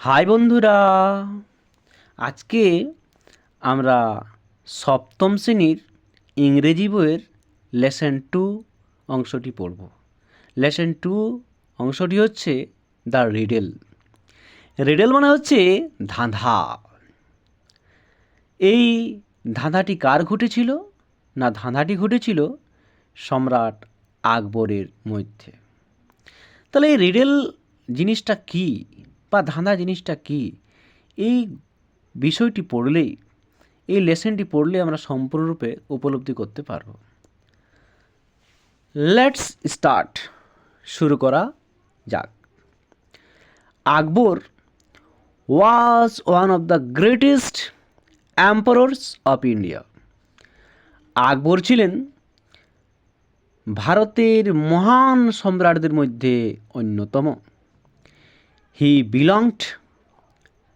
High বন্ধুরা। আজকে আমরা সপ্তম শ্রেণির ইংরেজি বইয়ের লেসন টু অংশটি পড়ব। লেসন টু অংশটি হচ্ছে দ্য রিডেল। রিডেল মানে হচ্ছে ধাঁধা। এই ধাঁধাটি কার ঘটেছিল না ধাঁধাটি ঘটেছিল সম্রাট আকবরের মধ্যে? তাহলে এই রিডেল জিনিসটা কী? বা ধাঁধা জিনিসটা কী? এই বিষয়টি পড়লেই এই লেসনটি পড়লে আমরা সম্পূর্ণরূপে উপলব্ধি করতে পারব। লেটস স্টার্ট শুরু করা যাক। Akbar was one of the greatest emperors of India Akbar ছিলেন ভারতের মহান সম্রাটদের মধ্যে অন্যতম। He belonged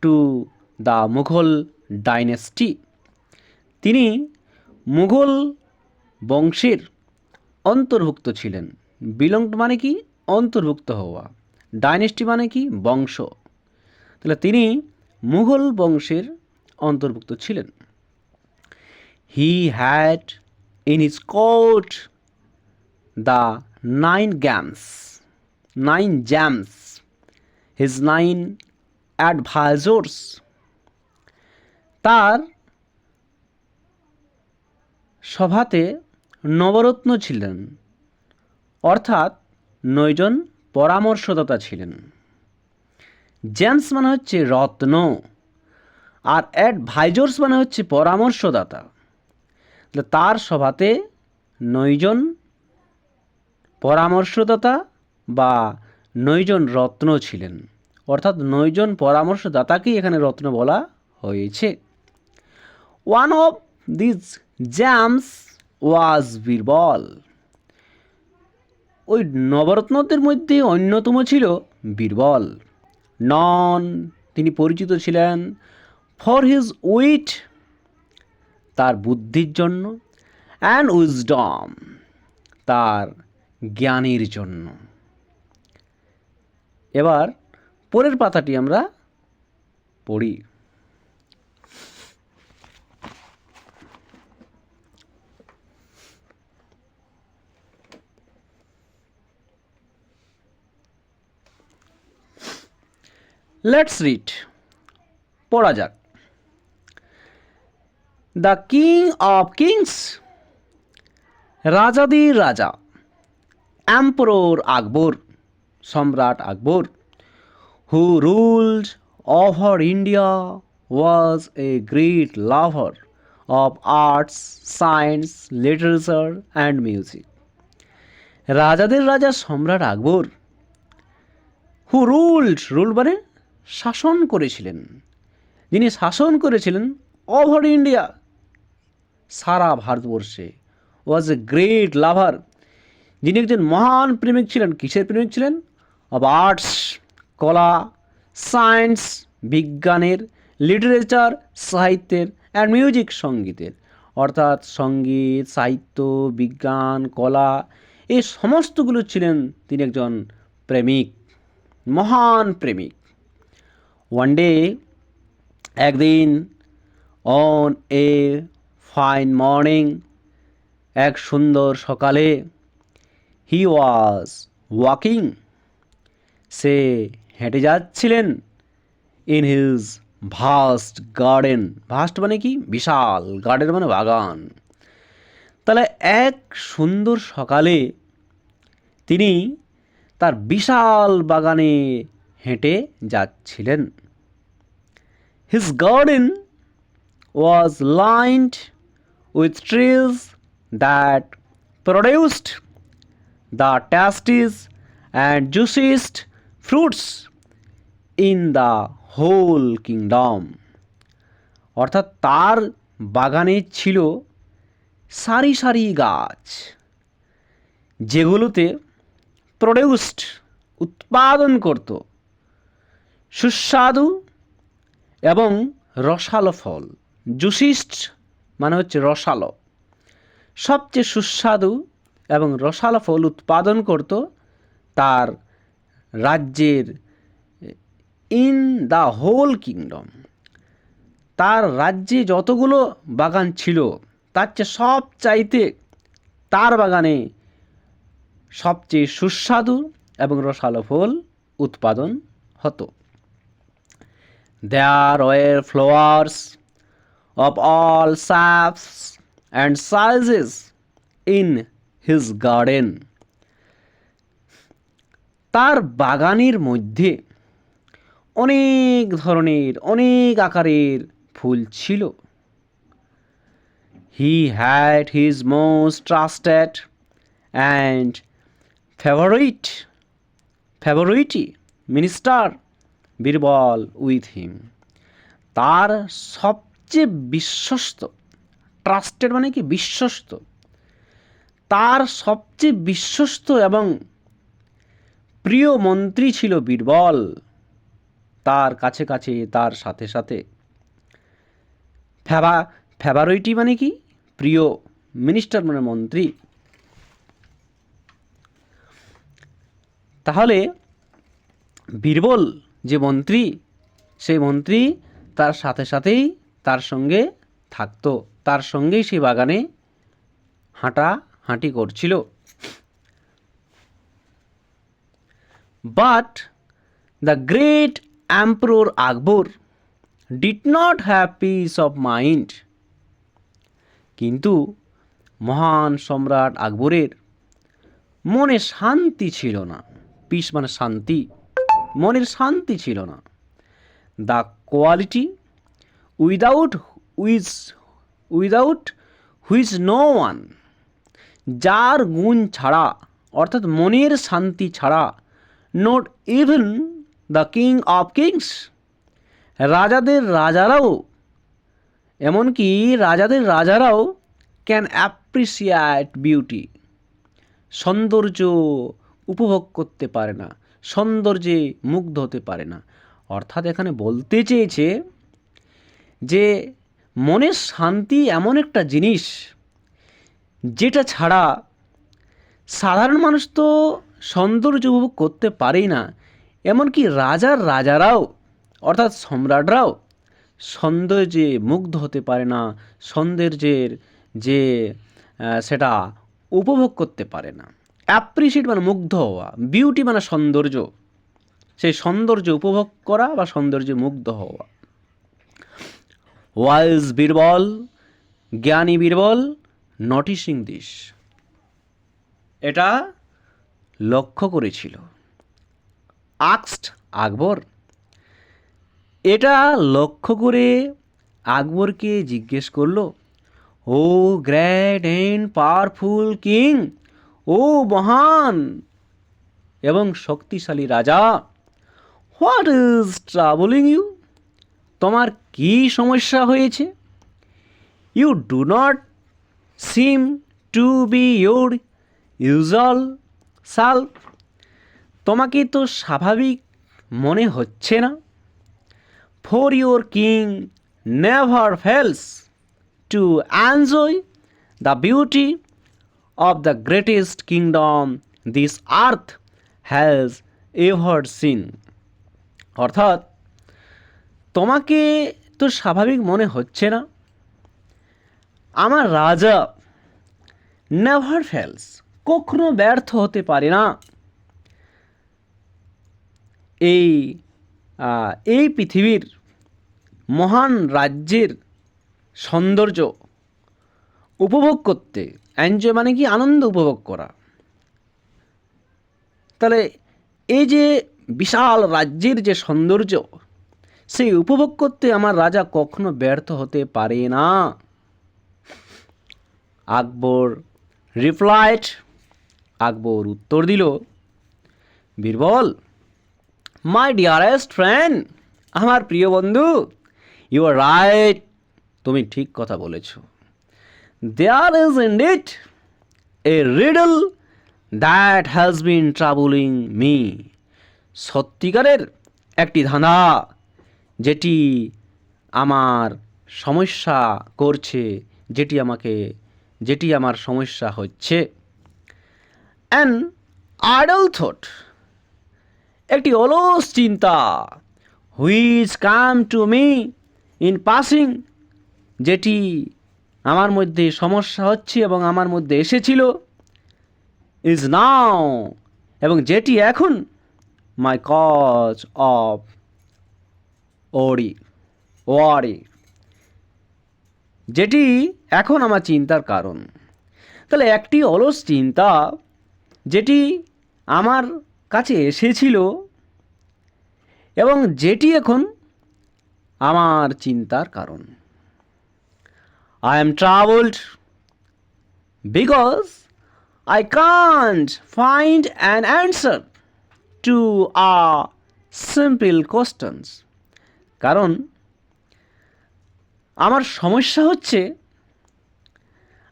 to the Mughal dynasty তিনি মুঘল বংশের অন্তর্ভুক্ত ছিলেন। বিলংড মানে কি? অন্তর্ভুক্ত হওয়া। ডাইনেস্টি মানে কি? বংশ। তাহলে তিনি মুঘল বংশের অন্তর্ভুক্ত ছিলেন। He had in his court the nine gems nine gems his nine advisors তার সভাতে নবরত্ন ছিলেন, অর্থাৎ নয়জন পরামর্শদাতা ছিলেন। জেমস মানে হচ্ছে রত্ন, আর অ্যাডভাইজর্স মানে হচ্ছে পরামর্শদাতা। তার সভাতে নয়জন পরামর্শদাতা বা নয়জন রত্ন ছিলেন। অর্থাৎ নয়জন পরামর্শদাতাকেই এখানে রত্ন বলা হয়েছে। One of this gems was Birbal ওই নবরত্নদের মধ্যে অন্যতম ছিল বীরবল নন, তিনি পরিচিত ছিলেন ফর হিজ উইট তার বুদ্ধির জন্য অ্যান্ড উইজডম তার জ্ঞানের জন্য। এবার পরের পাতাটি আমরা পড়ি। লেটস রিড পড়া যাক। দ্য কিং অফ কিংস রাজাদের রাজা এম্পরোর আকবর সম্রাট আকবর, who ruled over India was a great lover of arts science literature and music রাজাদের রাজা সম্রাট আকবর হু রুলড রুল মানে শাসন করেছিলেন। যিনি শাসন করেছিলেন ওভার ইন্ডিয়া সারা ভারতবর্ষে ওয়াজ এ গ্রেট লাভার যিনি একজন মহান প্রেমিক ছিলেন, কিসের প্রেমিক ছিলেন? অব আর্টস কলা সায়েন্স বিজ্ঞানের লিটারেচার সাহিত্যের অ্যান্ড মিউজিক সঙ্গীতের অর্থাৎ সংগীত সাহিত্য বিজ্ঞান কলা এই সমস্তগুলো ছিলেন তিনি একজন প্রেমিক, মহান প্রেমিক। ওয়ান ডে একদিন অন এ ফাইন মর্নিং এক সুন্দর সকালে হি ওয়াজ ওয়াকিং সে হেঁটে যাচ্ছিলেন in his vast garden vast মানে কি? বিশাল। গার্ডেন মানে বাগান। তাহলে এক সুন্দর সকালে তিনি তার বিশাল বাগানে হেঁটে যাচ্ছিলেন। His garden was lined with trees that produced the tastiest and juiciest fruits in the whole kingdom. অর্থাৎ তার বাগানে ছিল সারি সারি গাছ, যেগুলোতে প্রডিউসড, উৎপাদন করত। সুস্বাদু এবং রসালো ফল, জুসিস্ট মানে হচ্ছে রসালো। সবচেয়ে সুস্বাদু এবং রসালো ফল উৎপাদন করত তার রাজ্যের ইন দ্য হোল কিংডম তার রাজ্যে যতগুলো বাগান ছিল, তার চেয়ে সব চাইতে তার বাগানে সবচেয়ে সুস্বাদু এবং রসালো ফল উৎপাদন হতো। There were flowers of all shapes and sizes in his garden. তার বাগানের মধ্যে অনেক ধরনের, অনেক আকারের ফুল ছিল। He had his most trusted and favourite favourite minister Birbal with him তার সবচেয়ে বিশ্বস্ত ট্রাস্টেড মানে কি বিশ্বস্ত? তার সবচেয়ে বিশ্বস্ত এবং প্রিয় মন্ত্রী ছিল বীরবল। তার কাছে কাছে, তার সাথে সাথে। ফেভা ফেভারিটি মানে কি? প্রিয় মিনিস্টার মানে মন্ত্রী। তাহলে বীরবল যে মন্ত্রী, সেই মন্ত্রী তার সাথে সাথেই তার সঙ্গে থাকতো। তার সঙ্গেই সেই বাগানে হাঁটা হাঁটি করছিল। But the great emperor Akbar did not have peace of mind কিন্তু মহান সম্রাট আকবরের মনে শান্তি ছিল না। পিস মানে শান্তি। মনের শান্তি ছিল না। The quality without which without which no one যার গুণ ছাড়া, অর্থাৎ মনের শান্তি ছাড়া not even the king of kings রাজাদের রাজারাও, এমনকি রাজাদের রাজারাও ক্যান অ্যাপ্রিসিয়েট বিউটি সৌন্দর্য উপভোগ করতে পারে না, সৌন্দর্যে মুগ্ধ হতে পারে না। অর্থাৎ এখানে বলতে চেয়েছে যে মনের শান্তি এমন একটা জিনিস, যেটা ছাড়া সাধারণ মানুষ তো সৌন্দর্য উপভোগ করতে পারেই না। এমনকি রাজার রাজারাও, অর্থাৎ সম্রাটরাও সৌন্দর্যে মুগ্ধ হতে পারে না, সৌন্দর্যের যে সেটা উপভোগ করতে পারে না। অ্যাপ্রিসিয়েট মানে মুগ্ধ হওয়া বিউটি মানে সৌন্দর্য। সেই সৌন্দর্য উপভোগ করা বা সৌন্দর্যে মুগ্ধ হওয়া। ওয়াইজ বীরবল, জ্ঞানী বীরবল নটিসিং দিস এটা লক্ষ্য করেছিল। আক্সড আকবর। এটা লক্ষ্য করে আকবরকে জিজ্ঞেস করল, O great and powerful king, ও মহান এবং শক্তিশালী রাজা, হোয়াট ইজ ট্রাভেলিং ইউ? তোমার কি সমস্যা হয়েছে? You do not seem to be your usual self তোমাকে তো স্বাভাবিক মনে হচ্ছে না। For your king never fails to enjoy the beauty of the greatest kingdom this earth has ever seen অর্থাৎ, তোমাকে তো স্বাভাবিক মনে হচ্ছে না। আমার রাজা নেভার ফেলস কখনো ব্যর্থ হতে পারে না। এই এই পৃথিবীর মহান রাজ্যের সৌন্দর্য উপভোগ করতে এনজয় মানে কি আনন্দ উপভোগ করা। তাহলে এই যে বিশাল রাজ্যের যে সৌন্দর্য, সেই উপভোগ করতে আমার রাজা কখনো ব্যর্থ হতে পারে না। আকবর রিপ্লাইড আকবর উত্তর দিল, বীরবল মাই ডিয়ারেস্ট ফ্রেন্ড আমার প্রিয় বন্ধু ইউ আর রাইট তুমি ঠিক কথা বলেছ। there is indeed a riddle that has been troubling me সত্যিকারের একটি ধাঁধা যেটি আমার সমস্যা করছে, যেটি আমাকে, যেটি আমার সমস্যা হচ্ছে। অ্যান আডল থট একটি অলস চিন্তা which come to me in passing যেটি আমার মধ্যে সমস্যা হচ্ছে এবং আমার মধ্যে এসেছিল ইজ নাও এবং যেটি এখন মাই কজ অফ ওরি ওয়ারি যেটি এখন আমার চিন্তার কারণ। তাহলে একটি অলস চিন্তা যেটি আমার কাছে এসেছিল এবং যেটি এখন আমার চিন্তার কারণ। I am troubled because I can't find an answer to a simple questions কারণ আমার সমস্যা হচ্ছে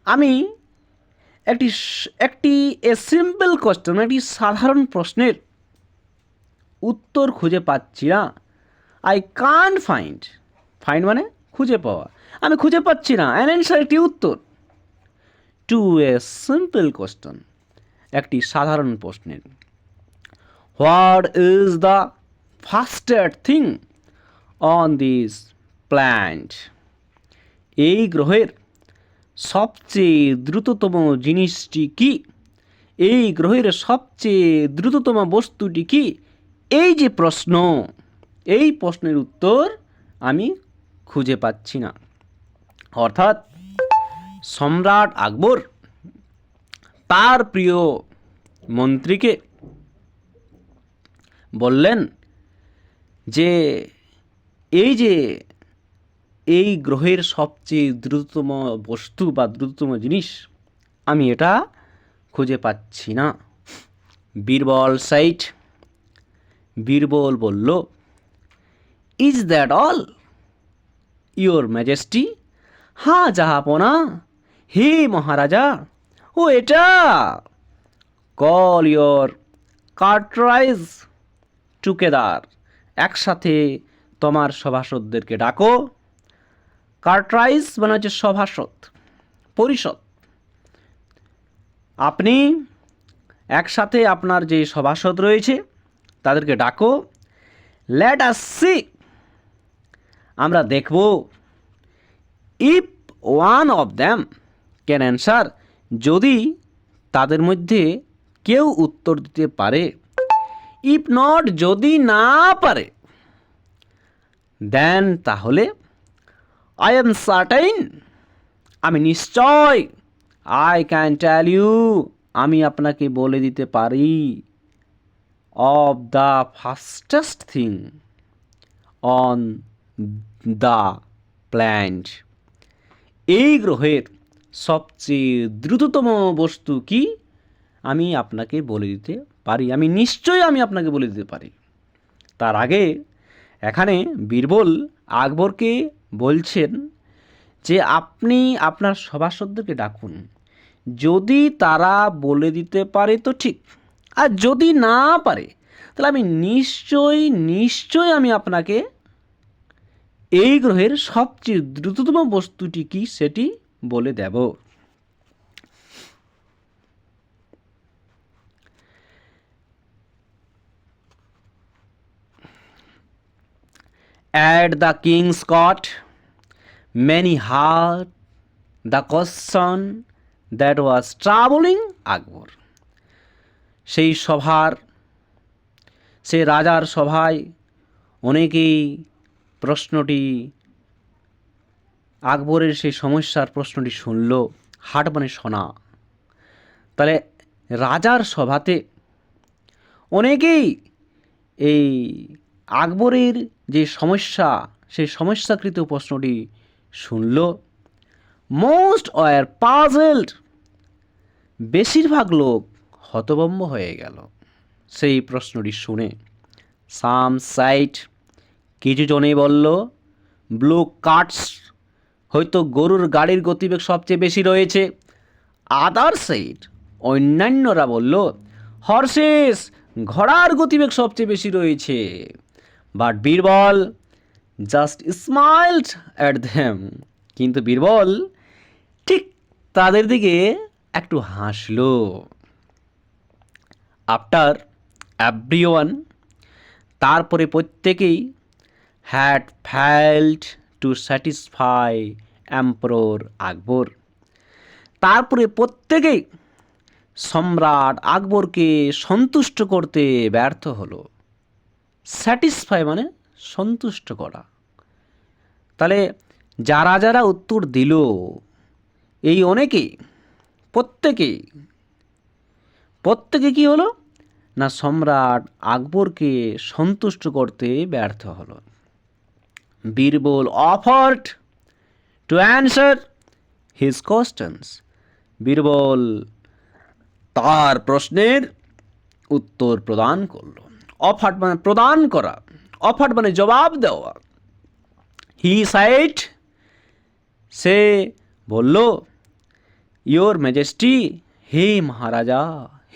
আমি একটি একটি এ সিম্পল কোশ্চেন একটি সাধারণ প্রশ্নের উত্তর খুঁজে পাচ্ছি না। আই কান ফাইন্ড ফাইন্ড মানে খুঁজে পাওয়া। আমি খুঁজে পাচ্ছি না। অ্যান অ্যান্সার একটি উত্তর। টু এ সিম্পল কোশ্চেন একটি সাধারণ প্রশ্নের। What is the fastest thing on this planet এই গ্রহের সবচেয়ে দ্রুততম জিনিসটি কি? এই গ্রহের সবচেয়ে দ্রুততম বস্তুটি কি? এই যে প্রশ্ন, এই প্রশ্নের উত্তর আমি খুঁজে পাচ্ছি না। অর্থাৎ সম্রাট আকবর তার প্রিয় মন্ত্রীকে বললেন যে, এই যে এই গ্রহের সবচেয়ে দ্রুততম বস্তু বা দ্রুততম জিনিস, আমি এটা খুঁজে পাচ্ছি না। বীরবল সাইট, বীরবল বলল is that all your majesty হ্যাঁ জাহাপনা হে মহারাজা, ও এটা। কল ইয়োর কার্টরাইজ টুকেদার একসাথে তোমার সভাসদদেরকে ডাকো। কার্টরাইজ মানে হচ্ছে সভাসদ, পরিষদ। আপনি একসাথে আপনার যে সভাসদ রয়েছে, তাদেরকে ডাকো। লেট আস সি আমরা দেখব if one of them can answer যদি তাদের মধ্যে কেউ উত্তর দিতে পারে। ইফ নট যদি না পারে দেন তাহলে আই এম সার্টাইন আমি নিশ্চয়। আই ক্যান টেল ইউ আমি আপনাকে বলে দিতে পারি। Of the fastest thing on the planet এই গ্রহের সবচেয়ে দ্রুততম বস্তু কি? আমি আপনাকে বলে দিতে পারি। আমি নিশ্চয়ই আমি আপনাকে বলে দিতে পারি। তার আগে এখানে বীরবল আকবরকে বলছেন যে আপনি আপনার সভাসদদেরকে ডাকুন। যদি তারা বলে দিতে পারে তো ঠিক, আর যদি না পারে, তাহলে আমি নিশ্চয়ই নিশ্চয়ই আমি আপনাকে এই গ্রহের সবচেয়ে দ্রুততম বস্তুটি কি সেটি বলে দেব। At the king's court, many heard the question that was troubling আকবর সেই সভার সে রাজার সভায় অনেকেই প্রশ্নটি আকবরের সেই সমস্যার প্রশ্নটি শুনল। হাট মানে শোনা তাহলে রাজার সভাতে অনেকেই এই আকবরের যে সমস্যা, সেই সমস্যাকৃত প্রশ্নটি শুনল মোস্ট ওয়ার পাজেলড বেশিরভাগ লোক হতভম্ব হয়ে গেল। সেই প্রশ্নটি শুনে সাম সাইট কিছু জনেই বলল, ব্লু কার্টস হয়তো গরুর গাড়ির গতিবেগ সবচেয়ে বেশি রয়েছে। আদার সাইড অন্যান্যরা বলল হর্সেস ঘোড়ার গতিবেগ সবচেয়ে বেশি রয়েছে। But Birbal just smiled at them কিন্তু বীরবল ঠিক তাদের দিকে একটু হাসল। আফটার এভরিওয়ান তারপরে প্রত্যেকেই had failed to satisfy emperor Akbar তারপরে প্রত্যেকেই সম্রাট আকবরকে সন্তুষ্ট করতে ব্যর্থ হলো। স্যাটিসফাই মানে সন্তুষ্ট করা। তাহলে যারা যারা উত্তর দিল, এই অনেকেই, প্রত্যেকেই, প্রত্যেকে কি হলো? না, সম্রাট আকবরকে সন্তুষ্ট করতে ব্যর্থ হলো। Birbal offered to answer his questions Birbal তার প্রশ্নের উত্তর প্রদান করল। অফার্ট মানে প্রদান করা অফার্ট মানে জবাব দেওয়া। হি সাইট সে বলল ইয়োর ম্যাজেস্টি হে মহারাজা,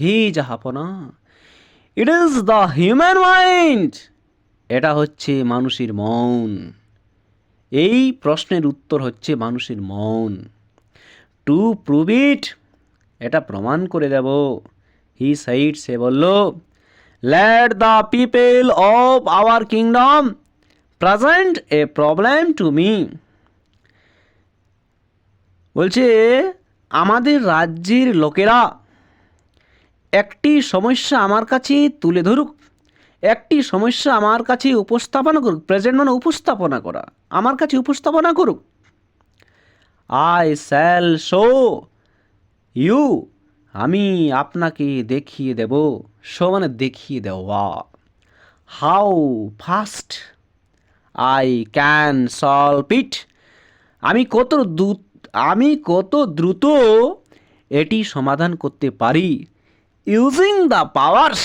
হে জাহাপনা it is the human mind এটা হচ্ছে মানুষের মন। এই প্রশ্নের উত্তর হচ্ছে মানুষের মন। টু প্রুভ ইট এটা প্রমাণ করে দেব। হি সাইড সে বলল let the people of our kingdom present a problem to me বলছে, আমাদের রাজ্যের লোকেরা, একটি সমস্যা আমার কাছে তুলে ধরুক। একটি সমস্যা আমার কাছে উপস্থাপনা করুক। প্রেজেন্ট মানে উপস্থাপনা করা। আমার কাছে উপস্থাপনা করুক। আই স্যাল শো ইউ আমি আপনাকে দেখিয়ে দেব শো মানে দেখিয়ে দেওয়া। How fast I can solve it আমি কত দ্রুত, আমি কত দ্রুত এটি সমাধান করতে পারি? Using the powers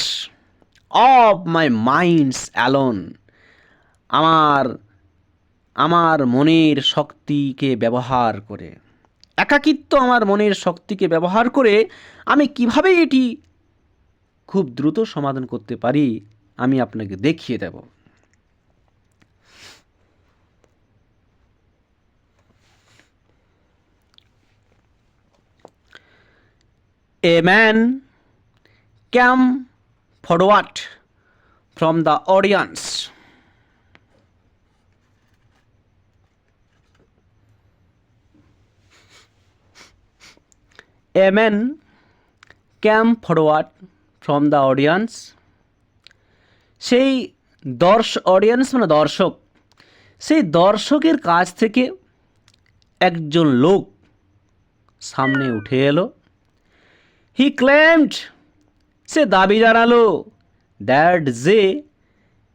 of my minds alone আমার আমার মনের শক্তিকে ব্যবহার করে। একাকিত্ব আমার মনের শক্তিকে ব্যবহার করে আমি কীভাবে এটি খুব দ্রুত সমাধান করতে পারি, আমি আপনাকে দেখিয়ে দেব a man came forward from the audience. A man came forward from the audience. সেই দর্শ অডিয়েন্স মানে দর্শক। সেই দর্শকের কাছ থেকে একজন লোক সামনে উঠে এলো। হি ক্লেমড সে দাবি জানালো দ্যাট যে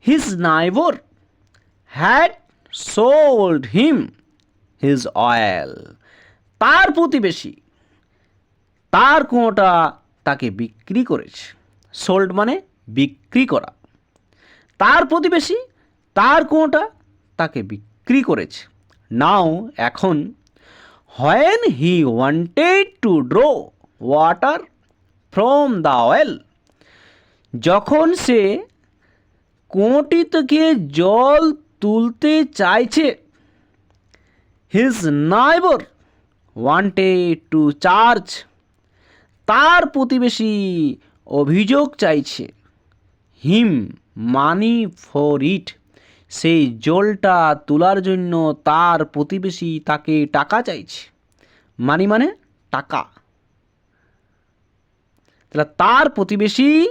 his neighbour had sold him his well তার প্রতিবেশী তার কুঁয়োটা তাকে বিক্রি করেছে। সোল্ড মানে বিক্রি করা। তার প্রতিবেশী তার কুঁয়োটা তাকে বিক্রি করেছে। নাও এখন when he wanted to draw water from the well যখন সে কুঁয়োটি থেকে জল তুলতে চাইছে his neighbour wanted to charge তার প্রতিবেশী অভিযোগ চাইছে। Him money for it. সেই জলটা তোলার জন্য তার প্রতিবেশী তাকে টাকা চাইছে। মানি মানে টাকা। তাহলে তার প্রতিবেশী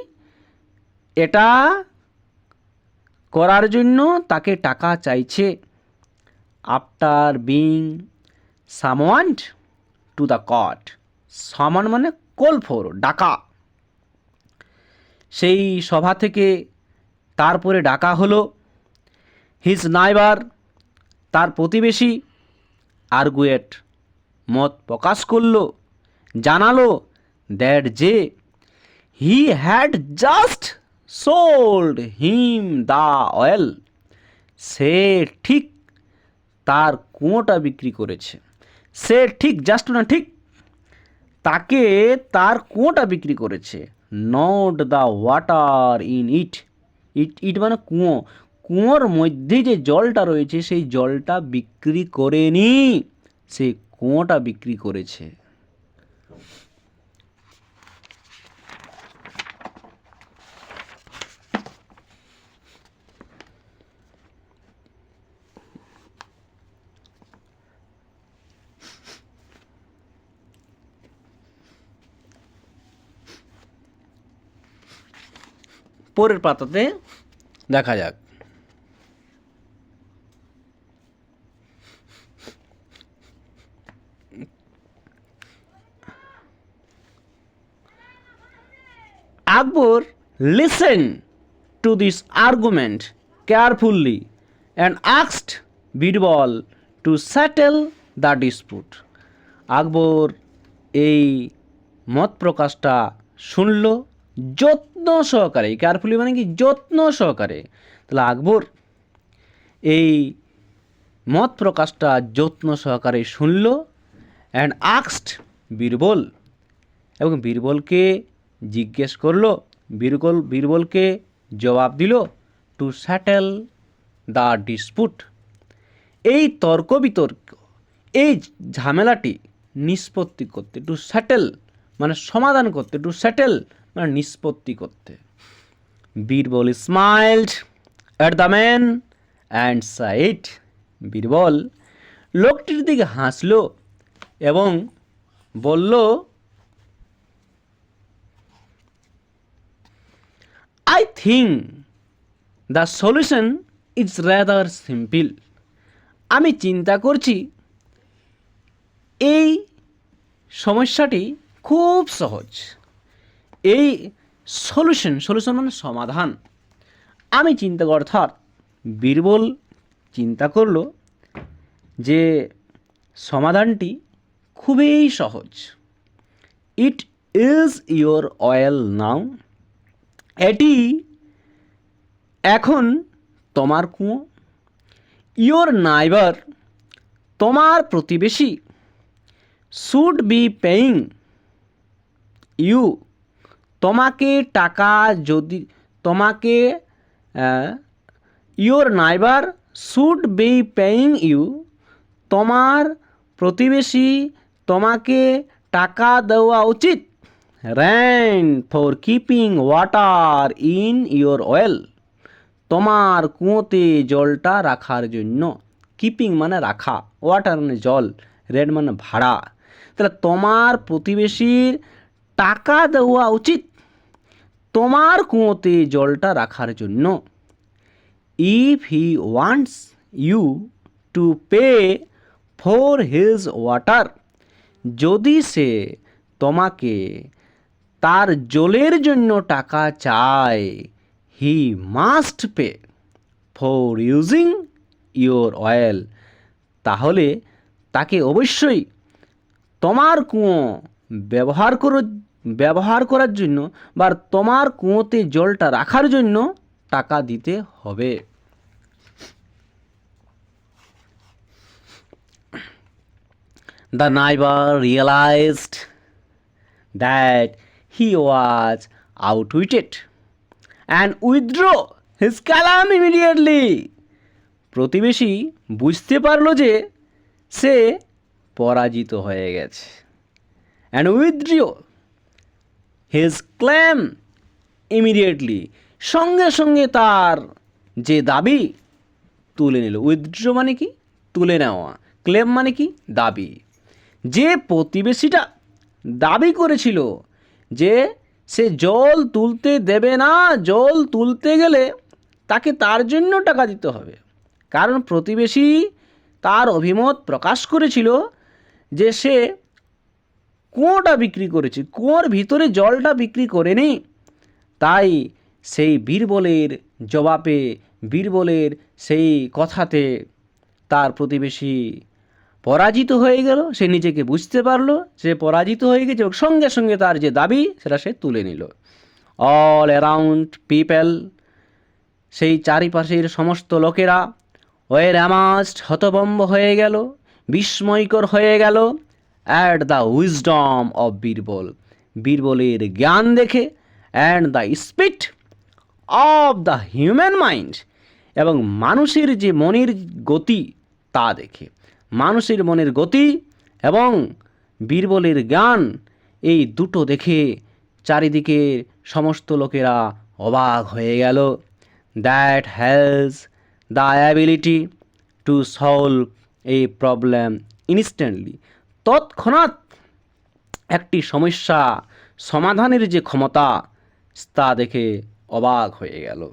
এটা করার জন্য তাকে টাকা চাইছে। After being summoned to the court summon মানে কল ফোর ডাকা। সেই সভা থেকে তারপরে ডাকা হলো। হিজ নাইবার, তার প্রতিবেশী আর্গুয়েট মত প্রকাশ করল, জানালো দ্যাট যে he had just sold him the well, সে ঠিক তার কুঁয়োটা বিক্রি করেছে। সে ঠিক, জাস্ট না ঠিক তাকে তার কুঁয়োটা বিক্রি করেছে। Not the water in it it it মানে কুঁয়ো। কুঁয়োর মধ্যে যে জলটা রয়েছে, সেই জলটা বিক্রি করেনি। সে কুঁয়োটা বিক্রি করেছে। পরের পাতাতে দেখা যাক। Akbar listen to this argument carefully and আক্সড Birbal to settle the dispute Akbar এই মত প্রকাশটা শুনল, যত যত্ন সহকারে কেয়ারফুলি মানে কি যত্ন সহকারে। তাহলে আকবর, এই মত প্রকাশটা যত্ন সহকারে শুনল অ্যান্ড আক্সড বীরবল এবং বীরবলকে জিজ্ঞেস করল, বীরবল, বীরবলকে জবাব দিল টু স্যাটেল দ্য ডিসপুট এই তর্ক বিতর্ক, এই ঝামেলাটি নিষ্পত্তি করতে টু স্যাটেল মানে সমাধান করতে টু স্যাটেল মানে নিষ্পত্তি করতে। Birbal smiled at the man and said Birbal, লোকটির দিকে হাসল এবং বলল I think the solution is rather simple আমি চিন্তা করছি, এই সমস্যাটি খুব সহজ। এই সলিউশন সলিউশন মানে সমাধান। আমি চিন্তা অর্থাৎ বীরবল চিন্তা করল যে সমাধানটি খুবই সহজ। It is your well now এটি এখন তোমার কুয়ো। ইয়োর নাইবার তোমার প্রতিবেশী। শুড বি পেইং ইউ তোমাকে টাকা যদি, তোমাকে your neighbour should be paying you তোমার প্রতিবেশী তোমাকে টাকা দেওয়া উচিত। Rent for keeping water in your well তোমার কুয়োতে জলটা রাখার জন্য। কিপিং মানে রাখা ওয়াটার মানে জল রেন্ট মানে ভাড়া। তাহলে তোমার প্রতিবেশীর টাকা দেওয়া উচিত। তোমার কুঁয়োতে জলটা রাখার জন্য if he wants you to pay for his water যদি সে তোমাকে তার জলের জন্য টাকা চায় he must pay for using your well তাহলে তাকে অবশ্যই তোমার কুয়ো ব্যবহার করো ব্যবহার করার জন্য বা তোমার কুঁয়োতে জলটা রাখার জন্য টাকা দিতে হবে। The neighbour realised that he was outwitted and withdraw his claim immediately প্রতিবেশী বুঝতে পারল যে সে পরাজিত হয়ে গেছে। And withdraw his claim immediately সঙ্গে সঙ্গে তার যে দাবি, তুলে নিল। উইথড্র মানে কি? তুলে নেওয়া। ক্লেম মানে কি? দাবি। যে প্রতিবেশীটা দাবি করেছিল যে সে জল তুলতে দেবে না, জল তুলতে গেলে তাকে তার জন্য টাকা দিতে হবে। কারণ প্রতিবেশী তার অভিমত প্রকাশ করেছিল যে সে কুয়োটা বিক্রি করেছে, কুয়োর ভিতরে জলটা বিক্রি করেনি তাই সেই বীরবলের জবাবে, বীরবলের সেই কথাতে তার প্রতিবেশী পরাজিত হয়ে গেল। সে নিজেকে বুঝতে পারল সে পরাজিত হয়ে গেছে সঙ্গে সঙ্গে তার যে দাবি, সেটা সে তুলে নিল। অল অ্যারাউন্ড পিপল সেই চারিপাশের সমস্ত লোকেরা ওয়ের অ্যামাস্ট হতবম্ব হয়ে গেল, বিস্ময়কর হয়ে গেল। At the wisdom of Birbal বীরবলের জ্ঞান দেখে and the speed of the human mind এবং মানুষের যে মনের গতি তা দেখে মানুষের মনের গতি এবং বীরবলের জ্ঞান এই দুটো দেখে চারিদিকে সমস্ত লোকেরা অবাক হয়ে গেল। That has the ability to solve এই প্রবলেম ইনস্ট্যান্টলি তৎক্ষণাৎ একটি সমস্যা সমাধানের যে ক্ষমতা, তা দেখে অবাক হয়ে গেল।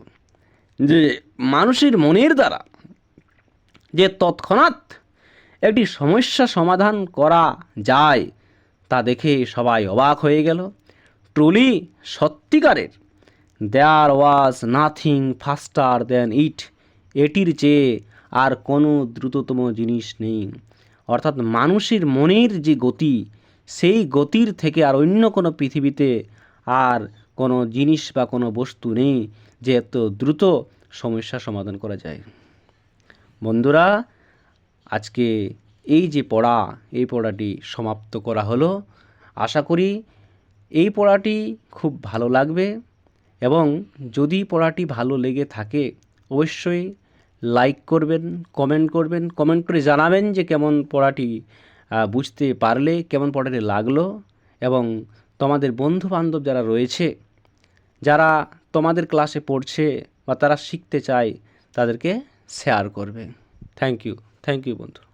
যে মানুষের মনের দ্বারা যে তৎক্ষণাৎ একটি সমস্যা সমাধান করা যায়, তা দেখে সবাই অবাক হয়ে গেল। ট্রুলি সত্যিকারের দেয়ার ওয়াজ নাথিং ফাস্টার দেন ইট এটির চেয়ে আর কোনো দ্রুততম জিনিস নেই। অর্থাৎ মানুষের মনের যে গতি, সেই গতির থেকে আর অন্য কোনো পৃথিবীতে আর কোনো জিনিস বা কোনো বস্তু নেই যে এত দ্রুত সমস্যা সমাধান করা যায়। বন্ধুরা, আজকে এই যে পড়া, এই পড়াটি সমাপ্ত করা হলো। আশা করি এই পড়াটি খুব ভালো লাগবে এবং যদি পড়াটি ভালো লেগে থাকে, অবশ্যই লাইক করবেন কমেন্ট করবেন কমেন্ট করে জানাবেন যে কেমন পড়াটি বুঝতে পারলে, কেমন পড়াটি লাগল এবং তোমাদের বন্ধু বান্ধব যারা রয়েছে, যারা তোমাদের ক্লাসে পড়ছে বা তারা শিখতে চায়, তাদেরকে শেয়ার করবে। থ্যাংক ইউ থ্যাংক ইউ বন্ধু।